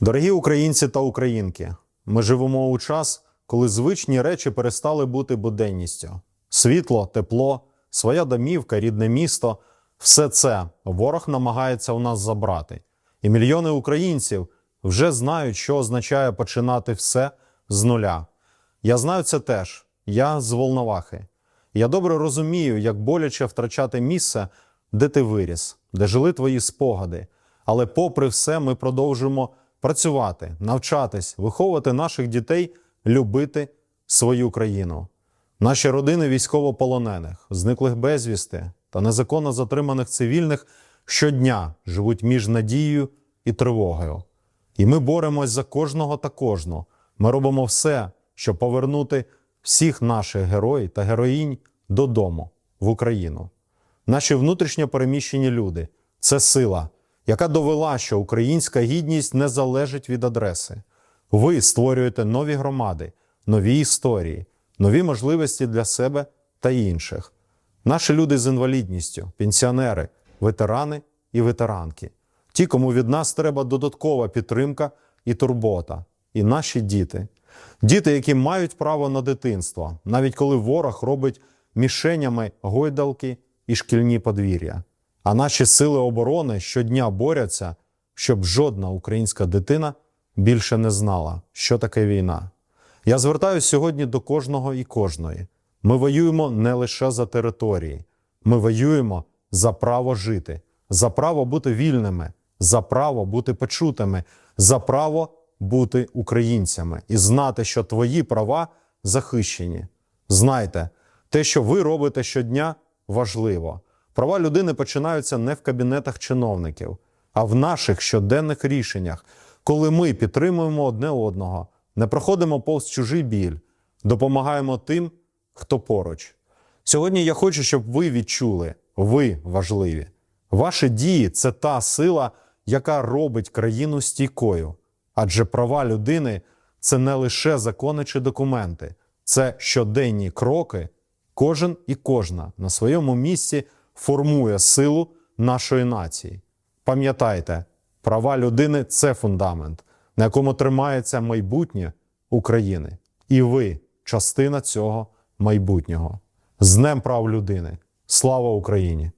Дорогі українці та українки, ми живемо у час, коли звичні речі перестали бути буденністю. Світло, тепло, своя домівка, рідне місто все це ворог намагається у нас забрати. І мільйони українців вже знають, що означає починати все з нуля. Я знаю це теж. Я з Волновахи. Я добре розумію, як боляче втрачати місце, де ти виріс, де жили твої спогади. Але попри все, ми продовжуємо працювати, навчатись, виховувати наших дітей, любити свою країну. Наші родини військовополонених, зниклих безвісти та незаконно затриманих цивільних щодня живуть між надією і тривогою. І ми боремось за кожного та кожну. Ми робимо все, щоб повернути всіх наших героїв та героїнь додому, в Україну. Наші внутрішньо переміщені люди це сила, яка довела, що українська гідність не залежить від адреси. Ви створюєте нові громади, нові історії, нові можливості для себе та інших. Наші люди з інвалідністю, пенсіонери, ветерани і ветеранки, ті, кому від нас треба додаткова підтримка і турбота, і наші діти. Діти, які мають право на дитинство, навіть коли ворог робить мішенями гойдалки і шкільні подвір'я. А наші сили оборони щодня борються, щоб жодна українська дитина більше не знала, що таке війна. Я звертаюся сьогодні до кожного і кожної. Ми воюємо не лише за території, ми воюємо за право жити, за право бути вільними, за право бути почутими, за право бути українцями і знати, що твої права захищені. Знайте, те, що ви робите щодня, важливо. Права людини починаються не в кабінетах чиновників, а в наших щоденних рішеннях, коли ми підтримуємо одне одного, не проходимо повз чужий біль, допомагаємо тим, хто поруч. Сьогодні я хочу, щоб ви відчули, ви важливі. Ваші дії це та сила, яка робить країну стійкою. Адже права людини це не лише закони чи документи, це щоденні кроки. Кожен і кожна на своєму місці формує силу нашої нації. Пам'ятайте, права людини це фундамент, на якому тримається майбутнє України. І ви частина цього майбутнього. З Днем прав людини. Слава Україні!